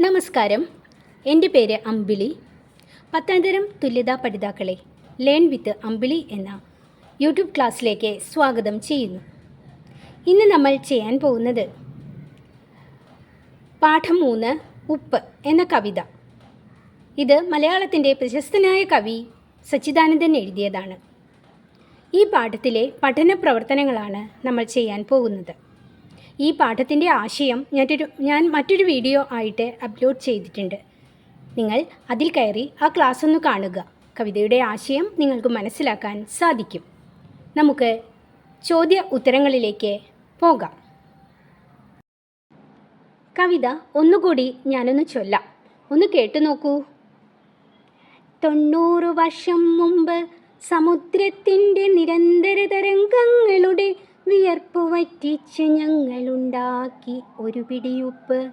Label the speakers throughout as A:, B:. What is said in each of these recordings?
A: നമസ്കാരം. എന്റെ പേര് അമ്പിളി. പത്താംതരം തുല്യതാ പഠിതാക്കളെ ലേൺ വിത്ത് അമ്പിളി എന്ന യൂട്യൂബ് ക്ലാസ്സിലേക്ക് സ്വാഗതം ചെയ്യുന്നു. ഇന്ന് നമ്മൾ ചെയ്യാൻ പോകുന്നത് പാഠം മൂന്ന് ഉപ്പ് എന്ന കവിത. ഇത് മലയാളത്തിന്റെ പ്രശസ്തനായ കവി സച്ചിദാനന്ദൻ എഴുതിയതാണ്. ഈ പാഠത്തിലെ പഠന പ്രവർത്തനങ്ങളാണ് നമ്മൾ ചെയ്യാൻ പോകുന്നത്. ഈ പാഠത്തിന്റെ ആശയം ഞാനൊരു ഞാൻ മറ്റൊരു വീഡിയോ ആയിട്ട് അപ്ലോഡ് ചെയ്തിട്ടുണ്ട്. നിങ്ങൾ അതിൽ കയറി ആ ക്ലാസ് ഒന്ന് കാണുക. കവിതയുടെ ആശയം നിങ്ങൾക്ക് മനസ്സിലാക്കാൻ സാധിക്കും. നമുക്ക് ചോദ്യ ഉത്തരങ്ങളിലേക്ക് പോകാം. കവിത ഒന്നുകൂടി ഞാനൊന്ന് ചൊല്ലാം. ഒന്ന് കേട്ടു നോക്കൂ. തൊണ്ണൂറ് വർഷം മുമ്പ് സമുദ്രത്തിന്റെ നിരന്തര തരംഗങ്ങളുടെ വിയർപ്പ് വറ്റിച്ച് ഞങ്ങളുണ്ടാക്കി ഒരു പിടിയുപ്പ്.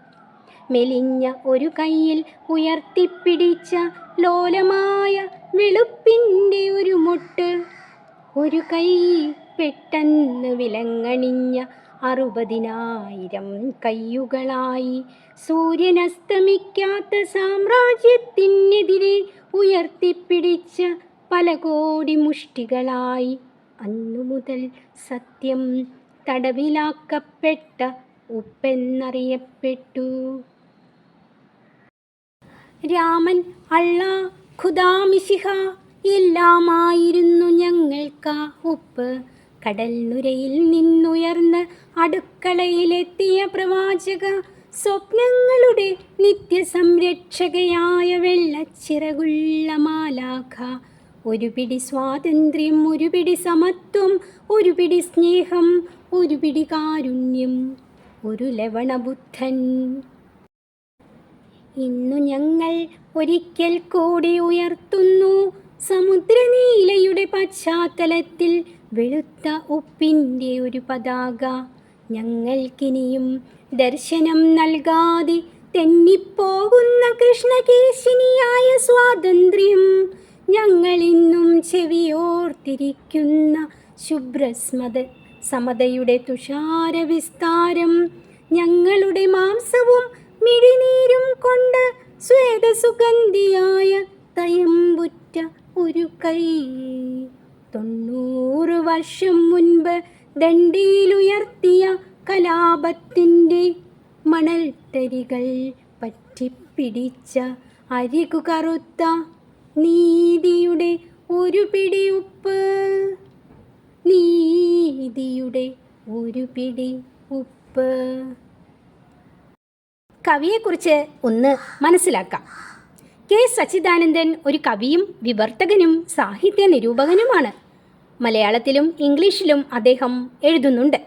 A: മെലിഞ്ഞ ഒരു കയ്യിൽ ഉയർത്തിപ്പിടിച്ച ലോലമായ വെളുപ്പിന്റെ ഒരു മുട്ട്. ഒരു കൈ പെട്ടെന്ന് വിലങ്ങണിഞ്ഞ അറുപതിനായിരം കയ്യുകളായി. സൂര്യനസ്തമിക്കാത്ത സാമ്രാജ്യത്തിനെതിരെ ഉയർത്തിപ്പിടിച്ച പല കോടി മുഷ്ടികളായി. അന്നു മുതൽ സത്യം തടവിലാക്കപ്പെട്ട ഉപ്പെന്നറിയപ്പെട്ടു. രാമൻ അള്ള ഖുദാമിശിഹ എല്ലാമായിരുന്നു ഞങ്ങൾക്ക് ഉപ്പ്. കടൽ നുരയിൽ നിന്നുയർന്ന് അടുക്കളയിലെത്തിയ പ്രവാചക സ്വപ്നങ്ങളുടെ നിത്യസംരക്ഷകയായ വെള്ളച്ചിറകുള്ള മാലാഖ ഒരു പിടി സ്വാതന്ത്ര്യം ഒരു പിടി സമത്വം ഒരു പിടി സ്നേഹം ഒരു പിടി കാരുണ്യം ഒരു ലവണബുദ്ധൻ ഇന്നു ഞങ്ങൾ ഒരിക്കൽ കൂടി ഉയർത്തുന്നു സമുദ്രനീലയുടെ പശ്ചാത്തലത്തിൽ വെളുത്ത ഉപ്പിന്റെ ഒരു പതാക. ഞങ്ങൾക്കിനിയും ദർശനം നൽകാതെ തെന്നിപ്പോകുന്ന കൃഷ്ണകേശിനിയായ സ്വാതന്ത്ര്യം. ഞങ്ങളിന്നും ചെവിയോർത്തിരിക്കുന്ന ശുഭ്രസ്മത സമതയുടെ തുഷാര വിസ്താരം ഞങ്ങളുടെ മാംസവും മിഴിനീരും കൊണ്ട് സ്വേദസുഗന്ധിയായ തയമ്പുറ്റ ഒരു കൈ. തൊണ്ണൂറ് വർഷം മുൻപ് ദണ്ഡിയിലുയർത്തിയ കലാപത്തിന്റെ മണൽത്തരികൾ പറ്റിപ്പിടിച്ച അരികു കറുത്ത നീതിയുടെ ഒരു പിടി ഉപ്പ് നീതിയുടെ ഒരു പിടി ഉപ്പ് കവിയെക്കുറിച്ച് ഒന്ന് മനസ്സിലാക്കാം. കെ സച്ചിദാനന്ദൻ ഒരു കവിയും വിവർത്തകനും സാഹിത്യ നിരൂപകനുമാണ്. മലയാളത്തിലും ഇംഗ്ലീഷിലും അദ്ദേഹം എഴുതുന്നുണ്ട്.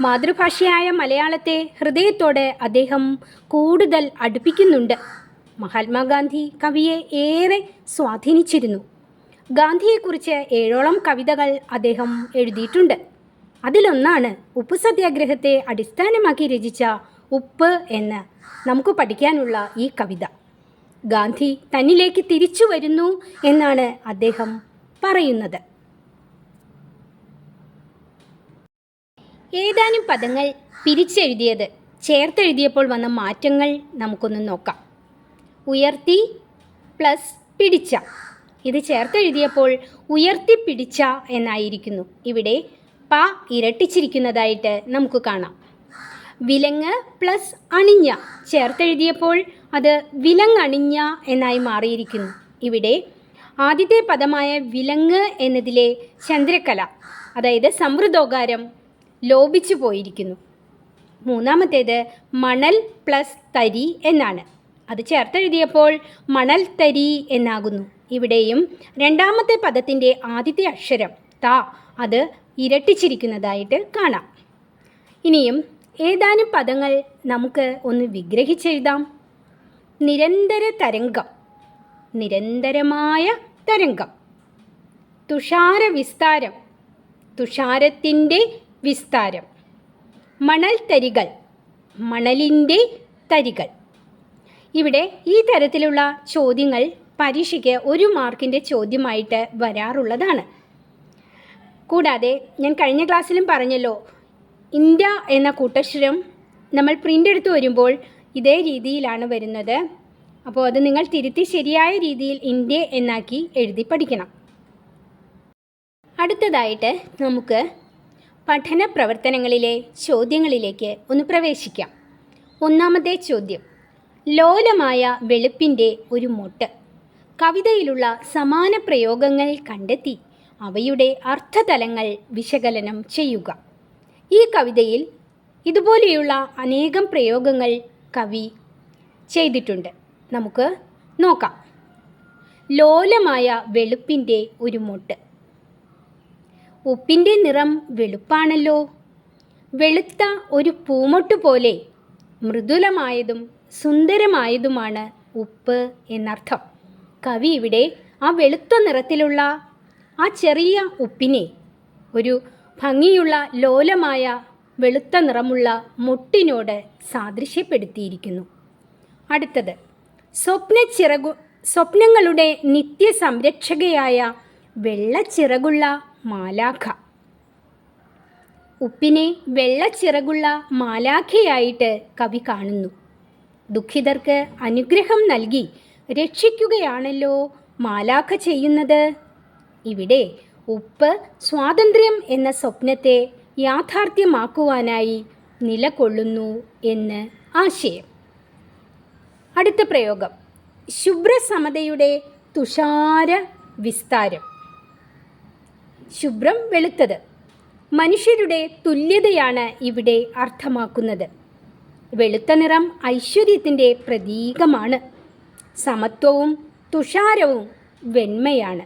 A: മാതൃഭാഷയായ മലയാളത്തെ ഹൃദയത്തോട് അദ്ദേഹം കൂടുതൽ അടുപ്പിക്കുന്നുണ്ട്. മഹാത്മാഗാന്ധി കവിയെ ഏറെ സ്വാധീനിച്ചിരുന്നു. ഗാന്ധിയെക്കുറിച്ച് ഏഴോളം കവിതകൾ അദ്ദേഹം എഴുതിയിട്ടുണ്ട്. അതിലൊന്നാണ് ഉപ്പ് സത്യാഗ്രഹത്തെ അടിസ്ഥാനമാക്കി രചിച്ച ഉപ്പ് എന്ന് നമുക്ക് പഠിക്കാനുള്ള ഈ കവിത. ഗാന്ധി തന്നിലേക്ക് തിരിച്ചു വരുന്നു എന്നാണ് അദ്ദേഹം പറയുന്നത്. ഏതാനും പദങ്ങൾ പിരിച്ചെഴുതിയത് ചേർത്തെഴുതിയപ്പോൾ വന്ന മാറ്റങ്ങൾ നമുക്കൊന്ന് നോക്കാം. ഉയർത്തി പ്ലസ് പിടിച്ച. ഇത് ചേർത്തെഴുതിയപ്പോൾ ഉയർത്തി പിടിച്ച എന്നായിരിക്കുന്നു. ഇവിടെ പ ഇരട്ടിച്ചിരിക്കുന്നതായിട്ട് നമുക്ക് കാണാം. വിലങ്ങ് പ്ലസ് അണിഞ്ഞ. ചേർത്തെഴുതിയപ്പോൾ അത് വിലങ്ങണിഞ്ഞ എന്നായി മാറിയിരിക്കുന്നു. ഇവിടെ ആദ്യത്തെ പദമായ വിലങ്ങ് എന്നതിലെ ചന്ദ്രകല അതായത് സമൃദ്ധോകാരം ലോപിച്ചു പോയിരിക്കുന്നു. മൂന്നാമത്തേത് മണൽ പ്ലസ് തരി എന്നാണ്. അത് ചേർത്തെഴുതിയപ്പോൾ മണൽ തരി എന്നാകുന്നു. ഇവിടെയും രണ്ടാമത്തെ പദത്തിന്റെ ആദ്യത്തെ അക്ഷരം ത അത് ഇരട്ടിച്ചിരിക്കുന്നതായിട്ട് കാണാം. ഇനിയും ഏതാനും പദങ്ങൾ നമുക്ക് ഒന്ന് വിഗ്രഹിച്ചെഴുതാം. നിരന്തര തരംഗം നിരന്തരമായ തരംഗം. തുഷാര വിസ്താരം തുഷാരത്തിന്റെ വിസ്താരം. മണൽ തരികൾ മണലിന്റെ തരികൾ. ഇവിടെ ഈ തരത്തിലുള്ള ചോദ്യങ്ങൾ പരീക്ഷയ്ക്ക് ഒരു മാർക്കിന്റെ ചോദ്യമായിട്ട് വരാറുള്ളതാണ്. കൂടാതെ ഞാൻ കഴിഞ്ഞ ക്ലാസ്സിലും പറഞ്ഞല്ലോ ഇന്ത്യ എന്ന കൂട്ടക്ഷരം നമ്മൾ പ്രിന്റ് എടുത്ത് വരുമ്പോൾ ഇതേ രീതിയിലാണ് വരുന്നത്. അപ്പോൾ അത് നിങ്ങൾ തിരുത്തി ശരിയായ രീതിയിൽ ഇന്ത്യ എന്നാക്കി എഴുതി പഠിക്കണം. അടുത്തതായിട്ട് നമുക്ക് പഠന പ്രവർത്തനങ്ങളിലെ ചോദ്യങ്ങളിലേക്ക് ഒന്ന് പ്രവേശിക്കാം. ഒന്നാമത്തെ ചോദ്യം ലോലമായ വെളുപ്പിന്റെ ഒരു മൊട്ട്. കവിതയിലുള്ള സമാന പ്രയോഗങ്ങൾ കണ്ടെത്തി അവയുടെ അർത്ഥതലങ്ങൾ വിശകലനം ചെയ്യുക. ഈ കവിതയിൽ ഇതുപോലെയുള്ള അനേകം പ്രയോഗങ്ങൾ കവി ചെയ്തിട്ടുണ്ട്. നമുക്ക് നോക്കാം. ലോലമായ വെളുപ്പിന്റെ ഒരു മൊട്ട്. ഉപ്പിന്റെ നിറം വെളുപ്പാണല്ലോ. വെളുത്ത ഒരു പൂമൊട്ട് പോലെ മൃദുലമായതും സുന്ദരമായതുമാണ് ഉപ്പ് എന്നർത്ഥം. കവി ഇവിടെ ആ വെളുത്ത നിറത്തിലുള്ള ആ ചെറിയ ഉപ്പിനെ ഒരു ഭംഗിയുള്ള ലോലമായ വെളുത്ത നിറമുള്ള മുട്ടിനോട് സാദൃശ്യപ്പെടുത്തിയിരിക്കുന്നു. അടുത്തത് സ്വപ്നച്ചിറകു സ്വപ്നങ്ങളുടെ നിത്യ നിത്യസംരക്ഷകയായ വെള്ളച്ചിറകുള്ള മാലാഖ. ഉപ്പിനെ വെള്ളച്ചിറകുള്ള മാലാഖയായിട്ട് കവി കാണുന്നു. ദുഃഖിതർക്ക് അനുഗ്രഹം നൽകി രക്ഷിക്കുകയാണല്ലോ മാലാഖ ചെയ്യുന്നത്. ഇവിടെ ഉപ്പ് സ്വാതന്ത്ര്യം എന്ന സ്വപ്നത്തെ യാഥാർത്ഥ്യമാക്കുവാനായി നിലകൊള്ളുന്നു എന്ന് ആശയം. അടുത്ത പ്രയോഗം. ശുഭ്രസമതയുടെ തുഷാര വിസ്താരം. ശുഭ്രം വെളുത്തത്. മനുഷ്യരുടെ തുല്യതയാണ് ഇവിടെ അർത്ഥമാക്കുന്നത്. വെളുത്ത നിറം ഐശ്വര്യത്തിന്റെ പ്രതീകമാണ്. സമത്വവും തുഷാരവും വെണ്മയാണ്.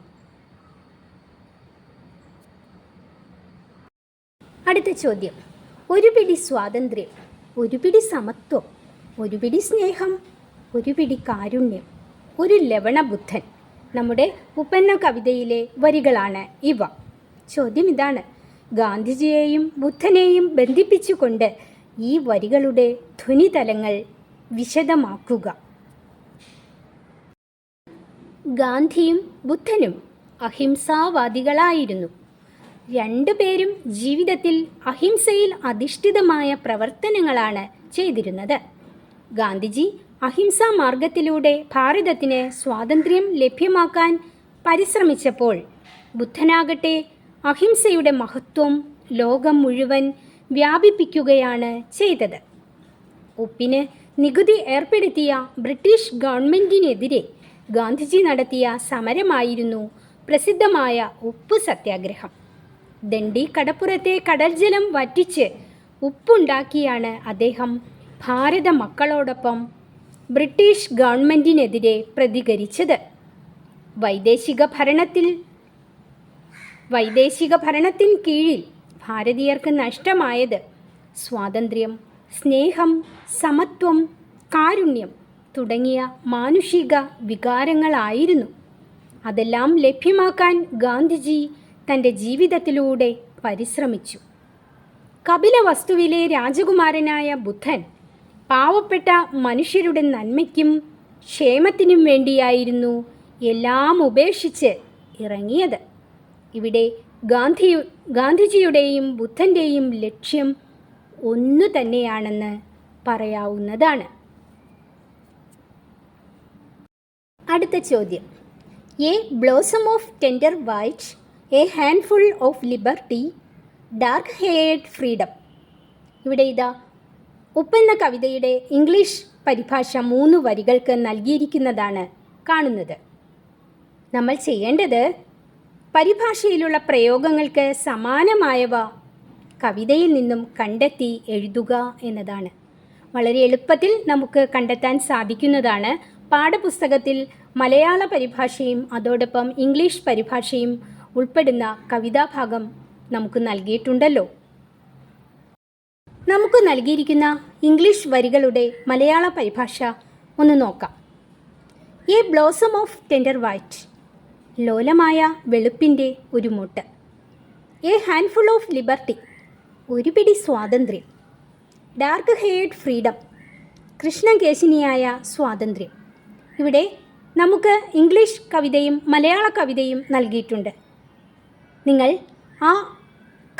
A: അടുത്ത ചോദ്യം. ഒരു പിടി സ്വാതന്ത്ര്യം ഒരു പിടി സമത്വം ഒരു പിടി സ്നേഹം ഒരു പിടി കാരുണ്യം ഒരു ലവണബുദ്ധൻ നമ്മുടെ ഉപന്ന കവിതയിലെ വരികളാണ് ഇവ. ചോദ്യം ഇതാണ്. ഗാന്ധിജിയെയും ബുദ്ധനെയും ബന്ധിപ്പിച്ചുകൊണ്ട് ഈ വരികളുടെ ധ്വനിതലങ്ങൾ വിശദമാക്കുക. ഗാന്ധിയും ബുദ്ധനും അഹിംസാവാദികളായിരുന്നു. രണ്ടുപേരും ജീവിതത്തിൽ അഹിംസയിൽ അധിഷ്ഠിതമായ പ്രവർത്തനങ്ങളാണ് ചെയ്തിരുന്നത്. ഗാന്ധിജി അഹിംസാ മാർഗത്തിലൂടെ ഭാരതത്തിന് സ്വാതന്ത്ര്യം ലഭ്യമാക്കാൻ പരിശ്രമിച്ചപ്പോൾ ബുദ്ധനാകട്ടെ അഹിംസയുടെ മഹത്വം ലോകം മുഴുവൻ വ്യാപിപ്പിക്കുകയാണ് ചെയ്തത്. ഉപ്പിന് നികുതി ഏർപ്പെടുത്തിയ ബ്രിട്ടീഷ് ഗവൺമെന്റിനെതിരെ ഗാന്ധിജി നടത്തിയ സമരമായിരുന്നു പ്രസിദ്ധമായ ഉപ്പ് സത്യാഗ്രഹം. ദണ്ഡി കടപ്പുറത്തെ കടൽജലം വറ്റിച്ച് ഉപ്പുണ്ടാക്കിയാണ് അദ്ദേഹം ഭാരത മക്കളോടൊപ്പം ബ്രിട്ടീഷ് ഗവൺമെന്റിനെതിരെ പ്രതികരിച്ചത്. വൈദേശിക ഭരണത്തിൽ വൈദേശിക ഭരണത്തിൻ കീഴിൽ ഭാരതീയർക്ക് നഷ്ടമായത് സ്വാതന്ത്ര്യം സ്നേഹം സമത്വം കാരുണ്യം തുടങ്ങിയ മാനുഷിക വികാരങ്ങളായിരുന്നു. അതെല്ലാം ലഭ്യമാക്കാൻ ഗാന്ധിജി തന്റെ ജീവിതത്തിലൂടെ പരിശ്രമിച്ചു. കപില വസ്തുവിലെ രാജകുമാരനായ ബുദ്ധൻ പാവപ്പെട്ട മനുഷ്യരുടെ നന്മയ്ക്കും ക്ഷേമത്തിനും വേണ്ടിയായിരുന്നു എല്ലാം ഉപേക്ഷിച്ച് ഇറങ്ങിയത്. ഇവിടെ ഗാന്ധി ഗാന്ധിജിയുടെയും ബുദ്ധന്റെയും ലക്ഷ്യം ഒന്നു തന്നെയാണെന്ന് പറയാവുന്നതാണ്. അടുത്ത ചോദ്യം. A blossom of tender white a handful of liberty dark haired freedom. ഇവിടെ ഇതാ ഉപ്പെന്ന കവിതയുടെ ഇംഗ്ലീഷ് പരിഭാഷ മൂന്ന് വരികൾക്ക് നൽകിയിരിക്കുന്നതാണ് കാണുന്നത്. നമ്മൾ ചെയ്യേണ്ടത് പരിഭാഷയിലുള്ള പ്രയോഗങ്ങൾക്ക് സമാനമായവ കവിതയിൽ നിന്നും കണ്ടെത്തി എഴുതുക എന്നതാണ്. വളരെ എളുപ്പത്തിൽ നമുക്ക് കണ്ടെത്താൻ സാധിക്കുന്നതാണ്. പാഠപുസ്തകത്തിൽ മലയാള പരിഭാഷയും അതോടൊപ്പം ഇംഗ്ലീഷ് പരിഭാഷയും ഉൾപ്പെടുന്ന കവിതാഭാഗം നമുക്ക് നൽകിയിട്ടുണ്ടല്ലോ. നമുക്ക് നൽകിയിരിക്കുന്ന ഇംഗ്ലീഷ് വരികളുടെ മലയാള പരിഭാഷ ഒന്ന് നോക്കാം. A blossom of tender white ലോലമായ വെളുപ്പിന്റെ ഒരു മുട്ട്. എ ഹാൻഡ്ഫുൾ ഓഫ് ലിബർട്ടി ഒരു പിടി സ്വാതന്ത്ര്യം. ഡാർക്ക് ഹെയർഡ് ഫ്രീഡം കൃഷ്ണകേശിനിയായ സ്വാതന്ത്ര്യം. ഇവിടെ നമുക്ക് ഇംഗ്ലീഷ് കവിതയും മലയാള കവിതയും നൽകിയിട്ടുണ്ട്. നിങ്ങൾ ആ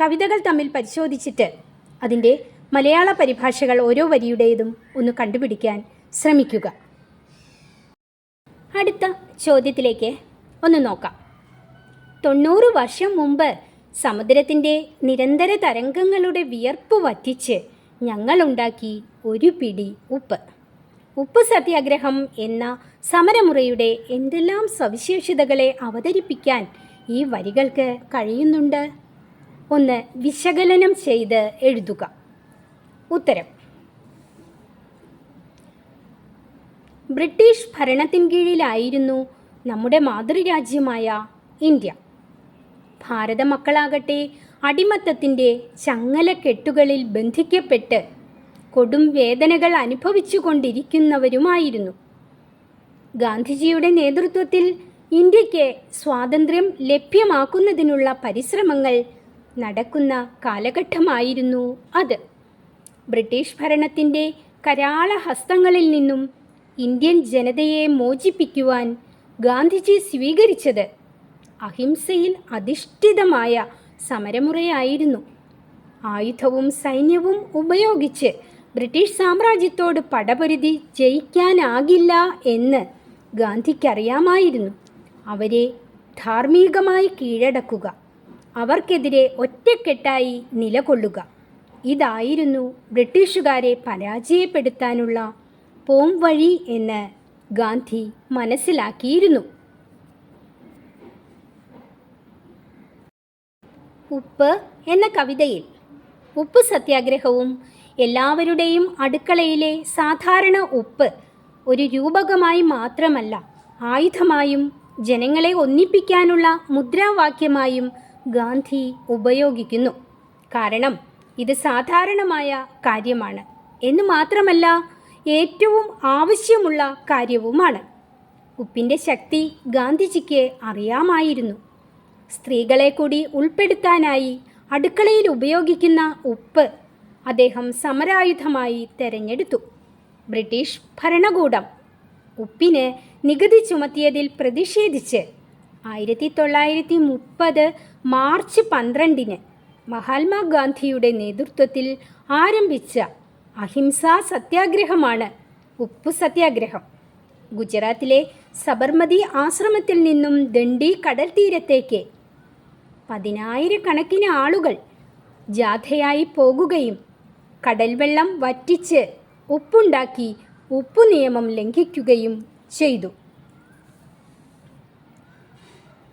A: കവിതകൾ തമ്മിൽ പരിശോധിച്ചിട്ട് അതിന്റെ മലയാള പരിഭാഷകൾ ഓരോ വരിയുടേതും ഒന്ന് കണ്ടുപിടിക്കാൻ ശ്രമിക്കുക. അടുത്ത ചോദ്യത്തിലേക്ക് ഒന്ന് നോക്കാം. തൊണ്ണൂറ് വർഷം മുമ്പ് സമുദ്രത്തിന്റെ നിരന്തര തരംഗങ്ങളുടെ വിയർപ്പ് വറ്റിച്ച് ഞങ്ങളുണ്ടാക്കി ഒരു പിടി ഉപ്പ്. ഉപ്പ് സത്യാഗ്രഹം എന്ന സമരമുറയുടെ എന്തെല്ലാം സവിശേഷതകളെ അവതരിപ്പിക്കാൻ ഈ വരികൾക്ക് കഴിയുന്നുണ്ട്? ഒന്ന് വിശകലനം ചെയ്ത് എഴുതുക. ഉത്തരം. ബ്രിട്ടീഷ് ഭരണത്തിൻ കീഴിലായിരുന്നു നമ്മുടെ മാതൃരാജ്യമായ ഇന്ത്യ. ഭാരത മക്കളാകട്ടെ അടിമത്തത്തിന്റെ ചങ്ങലക്കെട്ടുകളിൽ ബന്ധിക്കപ്പെട്ട് കൊടും വേദനകൾ അനുഭവിച്ചു കൊണ്ടിരിക്കുന്നവരുമായിരുന്നു ഗാന്ധിജിയുടെ നേതൃത്വത്തിൽ ഇന്ത്യയ്ക്ക് സ്വാതന്ത്ര്യം ലഭ്യമാക്കുന്നതിനുള്ള പരിശ്രമങ്ങൾ നടക്കുന്ന കാലഘട്ടമായിരുന്നു അത്. ബ്രിട്ടീഷ് ഭരണത്തിന്റെ കരാള ഹസ്തങ്ങളിൽ നിന്നും ഇന്ത്യൻ ജനതയെ മോചിപ്പിക്കുവാൻ ഗാന്ധിജി സ്വീകരിച്ചത് അഹിംസയിൽ അധിഷ്ഠിതമായ സമരമുറയായിരുന്നു. ആയുധവും സൈന്യവും ഉപയോഗിച്ച് ബ്രിട്ടീഷ് സാമ്രാജ്യത്തോട് പടപൊരുതി ജയിക്കാനാകില്ല എന്ന് ഗാന്ധിക്കറിയാമായിരുന്നു. അവരെ ധാർമ്മികമായി കീഴടക്കുക അവർക്കെതിരെ ഒറ്റക്കെട്ടായി നിലകൊള്ളുക ഇതായിരുന്നു ബ്രിട്ടീഷുകാരെ പരാജയപ്പെടുത്താനുള്ള പോംവഴി എന്ന് ഗാന്ധി മനസ്സിലാക്കിയിരുന്നു. ഉപ്പ് എന്ന കവിതയിൽ ഉപ്പ് സത്യാഗ്രഹവും എല്ലാവരുടെയും അടുക്കളയിലെ സാധാരണ ഉപ്പ് ഒരു രൂപകമായി മാത്രമല്ല ആയുധമായും ജനങ്ങളെ ഒന്നിപ്പിക്കാനുള്ള മുദ്രാവാക്യമായും ഗാന്ധി ഉപയോഗിക്കുന്നു. കാരണം ഇത് സാധാരണമായ കാര്യമാണ്. എന്ന് മാത്രമല്ല ഏറ്റവും ആവശ്യമുള്ള കാര്യവുമാണ്. ഉപ്പിന്റെ ശക്തി ഗാന്ധിജിക്ക് അറിയാമായിരുന്നു. സ്ത്രീകളെ കൂടി ഉൾപ്പെടുത്താനായി അടുക്കളയിൽ ഉപയോഗിക്കുന്ന ഉപ്പ് അദ്ദേഹം സമരായുധമായി തെരഞ്ഞെടുത്തു. ബ്രിട്ടീഷ് ഭരണകൂടം ഉപ്പിന് നികുതി ചുമത്തിയതിൽ പ്രതിഷേധിച്ച് ആയിരത്തി തൊള്ളായിരത്തി മുപ്പത് മാർച്ച് പന്ത്രണ്ടിന് മഹാത്മാഗാന്ധിയുടെ നേതൃത്വത്തിൽ ആരംഭിച്ച അഹിംസാ സത്യാഗ്രഹമാണ്. ഉപ്പ് സത്യാഗ്രഹം. ഗുജറാത്തിലെ സബർമതി ആശ്രമത്തിൽ നിന്നും ദണ്ഡി കടൽ തീരത്തേക്ക് പതിനായിരക്കണക്കിന് ആളുകൾ ജാഥയായി പോകുകയും കടൽവെള്ളം വറ്റിച്ച് ഉപ്പുണ്ടാക്കി ഉപ്പു നിയമം ലംഘിക്കുകയും ചെയ്തു.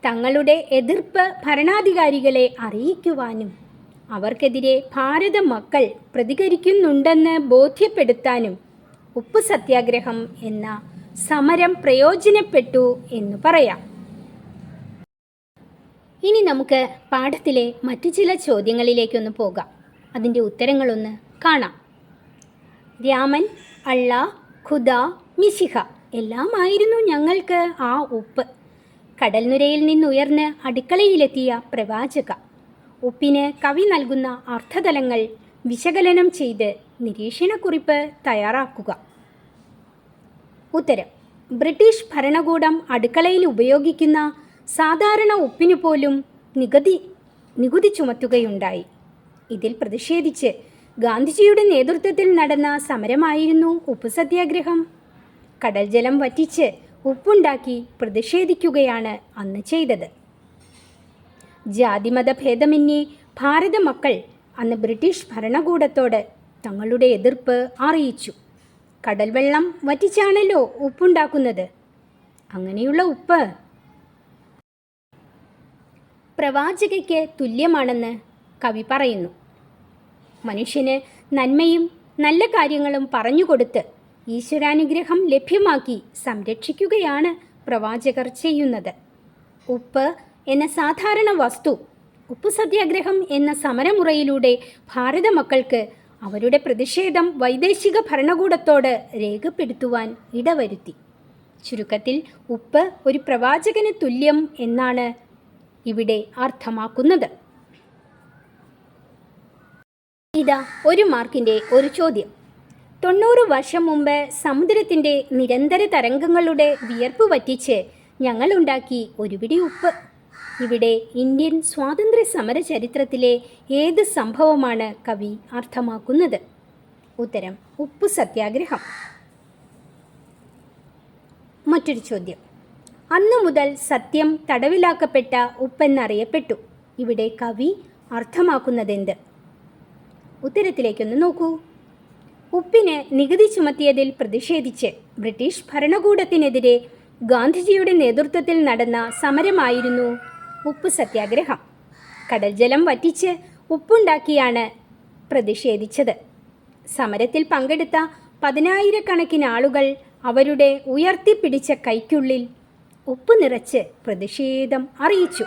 A: തങ്ങളുടെ എതിർപ്പ് ഭരണാധികാരികളെ അറിയിക്കുവാനും അവർക്കെതിരെ ഭാരത മക്കൾ പ്രതികരിക്കുന്നുണ്ടെന്ന് ബോധ്യപ്പെടുത്താനും ഉപ്പ് സത്യാഗ്രഹം എന്ന സമരം പ്രയോജനപ്പെട്ടു എന്ന് പറയാം. ഇനി നമുക്ക് പാഠത്തിലെ മറ്റു ചില ചോദ്യങ്ങളിലേക്കൊന്ന് പോകാം. അതിന്റെ ഉത്തരങ്ങളൊന്ന് കാണാം. രാമൻ അള്ള ഖുദ മിശിഹ എല്ലാമായിരുന്നു ഞങ്ങൾക്ക് ആ ഉപ്പ്. കടൽനുരയിൽ നിന്നുയർന്ന് അടുക്കളയിലെത്തിയ പ്രവാചക. ഉപ്പിന് കവി നൽകുന്ന അർത്ഥതലങ്ങൾ വിശകലനം ചെയ്ത് നിരീക്ഷണക്കുറിപ്പ് തയ്യാറാക്കുക. ഉത്തരം. ബ്രിട്ടീഷ് ഭരണകൂടം അടുക്കളയിൽ ഉപയോഗിക്കുന്ന സാധാരണ ഉപ്പിനു പോലും നികുതി നികുതി ചുമത്തുകയുണ്ടായി. ഇതിൽ പ്രതിഷേധിച്ച് ഗാന്ധിജിയുടെ നേതൃത്വത്തിൽ നടന്ന സമരമായിരുന്നു ഉപ്പ് സത്യാഗ്രഹം. കടൽ ജലം വറ്റിച്ച് ഉപ്പുണ്ടാക്കി പ്രതിഷേധിക്കുകയാണ് അന്ന് ചെയ്തത്. ജാതിമത ഭേദമന്യേ ഭാരത മക്കൾ അന്ന് ബ്രിട്ടീഷ് ഭരണകൂടത്തോട് തങ്ങളുടെ എതിർപ്പ് അറിയിച്ചു. കടൽവെള്ളം വറ്റിച്ചാണല്ലോ ഉപ്പുണ്ടാക്കുന്നത്. അങ്ങനെയുള്ള ഉപ്പ്. പ്രവാചകയ്ക്ക് തുല്യമാണെന്ന് കവി പറയുന്നു. മനുഷ്യന് നന്മയും നല്ല കാര്യങ്ങളും പറഞ്ഞുകൊടുത്ത് ഈശ്വരാനുഗ്രഹം ലഭ്യമാക്കി സംരക്ഷിക്കുകയാണ് പ്രവാചകർ ചെയ്യുന്നത്. ഉപ്പ് എന്ന സാധാരണ വസ്തു ഉപ്പു സത്യാഗ്രഹം എന്ന സമരമുറയിലൂടെ ഭാരത മക്കൾക്ക് അവരുടെ പ്രതിഷേധം വൈദേശിക ഭരണകൂടത്തോട് രേഖപ്പെടുത്തുവാൻ ഇടവരുത്തി. ചുരുക്കത്തിൽ ഉപ്പ് ഒരു പ്രവാചകന് തുല്യം എന്നാണ് ഇവിടെ അർത്ഥമാക്കുന്നത്. ഇതാ ഒരു മാർക്കിന്റെ ഒരു ചോദ്യം. തൊണ്ണൂറ് വർഷം മുമ്പ് സമുദ്രത്തിന്റെ നിരന്തര തരംഗങ്ങളുടെ വിയർപ്പ് വറ്റിച്ച് ഞങ്ങളുണ്ടാക്കി ഒരു പിടി ഉപ്പ്. ഇവിടെ ഇന്ത്യൻ സ്വാതന്ത്ര്യ സമര ചരിത്രത്തിലെ ഏത് സംഭവമാണ് കവി അർത്ഥമാക്കുന്നത്? ഉത്തരം ഉപ്പ് സത്യാഗ്രഹം. മറ്റൊരു ചോദ്യം. അന്നു മുതൽ സത്യം തടവിലാക്കപ്പെട്ട ഉപ്പെന്നറിയപ്പെട്ടു. ഇവിടെ കവി അർത്ഥമാക്കുന്നതെന്ത്? ഉത്തരത്തിലേക്കൊന്ന് നോക്കൂ. ഉപ്പിന് നികുതി ചുമത്തിയതിൽ പ്രതിഷേധിച്ച് ബ്രിട്ടീഷ് ഭരണകൂടത്തിനെതിരെ ഗാന്ധിജിയുടെ നേതൃത്വത്തിൽ നടന്ന സമരമായിരുന്നു ഉപ്പ് സത്യാഗ്രഹം. കടൽ ജലം വറ്റിച്ച് ഉപ്പുണ്ടാക്കിയാണ് പ്രതിഷേധിച്ചത്. സമരത്തിൽ പങ്കെടുത്ത പതിനായിരക്കണക്കിന് ആളുകൾ അവരുടെ ഉയർത്തിപ്പിടിച്ച കൈക്കുള്ളിൽ ഉപ്പ് നിറച്ച് പ്രതിഷേധം അറിയിച്ചു.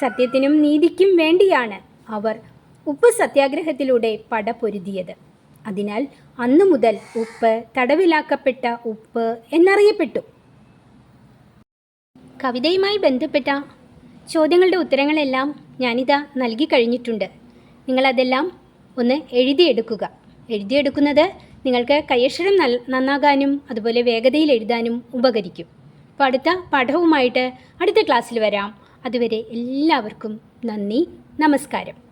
A: സത്യത്തിനും നീതിക്കും വേണ്ടിയാണ് അവർ ഉപ്പ് സത്യാഗ്രഹത്തിലൂടെ പടപൊരുതിയത് അതിനാൽ അന്നു മുതൽ ഉപ്പ് തടവിലാക്കപ്പെട്ട ഉപ്പ് എന്നറിയപ്പെട്ടു. കവിതയുമായി ബന്ധപ്പെട്ട ചോദ്യങ്ങളുടെ ഉത്തരങ്ങളെല്ലാം ഞാനിതാ നൽകി കഴിഞ്ഞിട്ടുണ്ട്. നിങ്ങളതെല്ലാം ഒന്ന് എഴുതിയെടുക്കുക. എഴുതിയെടുക്കുന്നത് നിങ്ങൾക്ക് കൈയക്ഷരം നൽ നന്നാകാനും അതുപോലെ വേഗതയിൽ എഴുതാനും ഉപകരിക്കും. അപ്പോൾ അടുത്ത പാഠവുമായിട്ട് അടുത്ത ക്ലാസ്സിൽ വരാം. അതുവരെ എല്ലാവർക്കും നന്ദി നമസ്കാരം.